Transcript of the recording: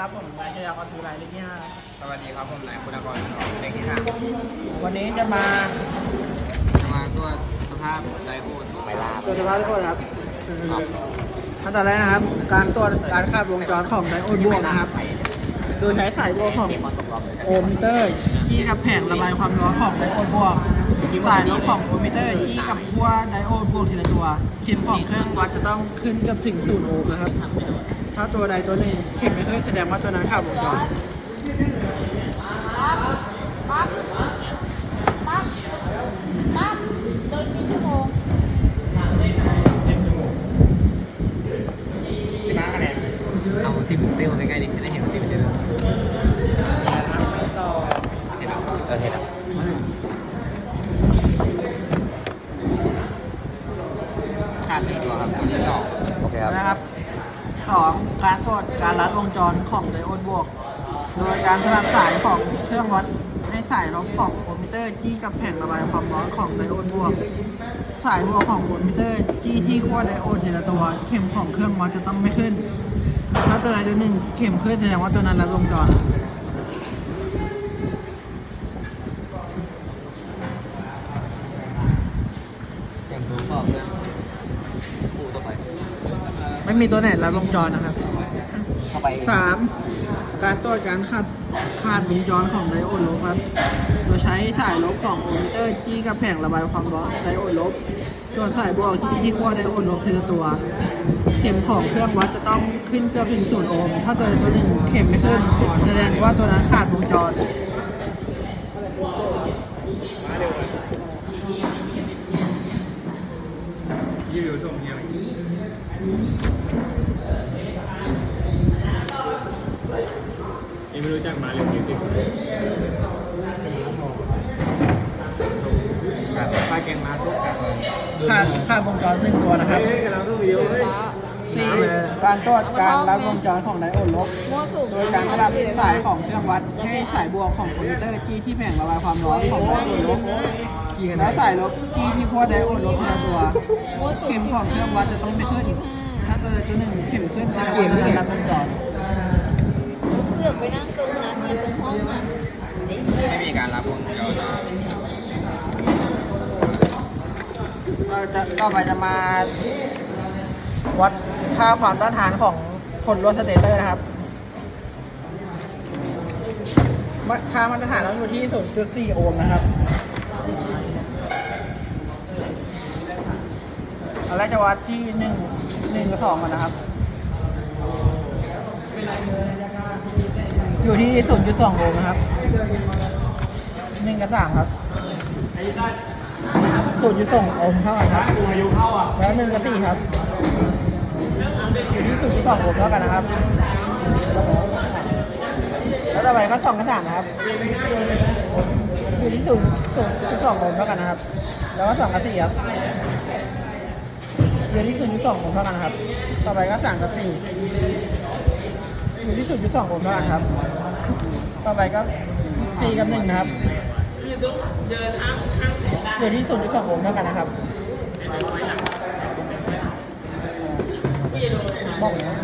ครับ ผมนายชยากรคือรายเลขที่ห้าสวัสดีครับผมนายคุณกรเด็กที่สามวันนี้จะมาจะมาตรวจสภาพไดโอดไปลาตรวจสภาพทุกคนครับขั้นตอนแรกนะครับ การตรวจการคาดวงจรของไดโอดบวกนะครับ โดยใช้สายบวกของโอห์มมิเตอร์จี้กับแผงระบายความร้อนของไดโอดบวกสายลบของโอห์มมิเตอร์จี้กับขั้วไดโอดบวกทีละตัวเข็มของเครื่องวัดจะต้องขึ้นกับถึงศูนย์โอห์มนะครับ ถ้าตัวใดตัวหนึ่งเข็มไม่ขึ้นแสดงว่าตัวนั้นขาดวงจรปั๊บปั๊บปั๊บเดินกี่ชั่วโมงที่บ้านคะแนนเอาที่ผมเต้นใกล้ๆดิจะได้เห็นที่มันเจอเห็นแล้วเออเห็นแล้วขาดหนึ่งตัวครับตัวที่สองโอเคครับนะครับ สองการตรวจการรัดวงจรของไดโอดบวก โดยการสลับสายของเครื่องวัดให้สายลบของโอมมิเตอร์จี้กับแผ่นระบายความร้อนของไดโอดบวก สายบวกของโอมิเตอร์จี้ที่ขั้วไดโอดทีละตัว เข็มของเครื่องวัดจะต้องไม่ขึ้น ถ้าตัวใดตัวหนึ่งเข็มขึ้นแสดงว่าตัวนั้นลัดวงจร เตรียมตัวสอบเลย คู่ต่อไปไม่มีตัวไหนรัดวงจรนะครับเข้าไปสามการตรวจการขาดขาดวงจรของไดโอดลบครับ โดยใช้สายลบของโอห์มมิเตอร์จี้กับแผงระบายความร้อนไดโอดลบ ส่วนสายบวกจี้ที่ขั้วไดโอดลบทีละตัว เข็มของเครื่องวัดจะต้องขึ้นเกือบถึงศูนย์โอห์มถ้าตัวใดตัวหนึ่งเข็มไม่ขึ้นแสดงว่าตัวนั้นขาดวงจ รยี่วิวชมยังยังไม่รู้จักมาเร็วจริงครับป้าแกงมาทุกครับขาดขาดวงจรหนึ่งตัวนะครับ เฮ้ยกำลังต้องวิดีโอเฮ้ย สี่การตรวจการรัดวงจรของไดโอดลบมั่วสุมโดยการสลับสายของเครื่องวัดให้สายบวกของคอมพิวเตอร์จี้ที่แผงระบายความร้อนของไดโอดลบและสายลบจี้ที่ขั้วไดโอดลบทีละตัวมั่วสุมเข็มของเครื่องวัดจะต้องไม่ขึ้น ถ้าตัวใดตัวหนึ่งเข็มขึ้นแสดงว่าตัวนั้นรับวงจรแล้วเสือกไปนั่งตรงนั้นเนี่ยตรงห้องอะไอ้เหี้ยไม่มีการรับวงจรเราจะต่อไปจะมาวัด ค่าความต้านทานของผลรวดสเตเตอร์นะครับมาค่ามาตรฐานเราอยู่ที่0.4โอห์มนะครับอันแรกจะวัดที่1 1กับ2ก่อนนะครับ อยู่ที่0.2โอห์มนะครับ1กับ3ครับ0.2โอห์มเท่ากันครับอายุเข้าอะแล้ว1กับ4ครับ อยู่ที่0.2โอห์มเท่ากันนะครับ แล้วต่อไปก็2กับ3นะครับ อยู่ที่0 0.2โอห์มเท่ากันนะครับ แล้วก็2กับ4ครับ อยู่ที่0.2โอห์มเท่ากันนะครับต่อไปก็3กับ4อยู่ที่0.2โอห์มเท่ากันครับ ต่อไปก็4กับ1นะครับ อยู่ที่0.2โอห์มเท่ากันนะครับ บ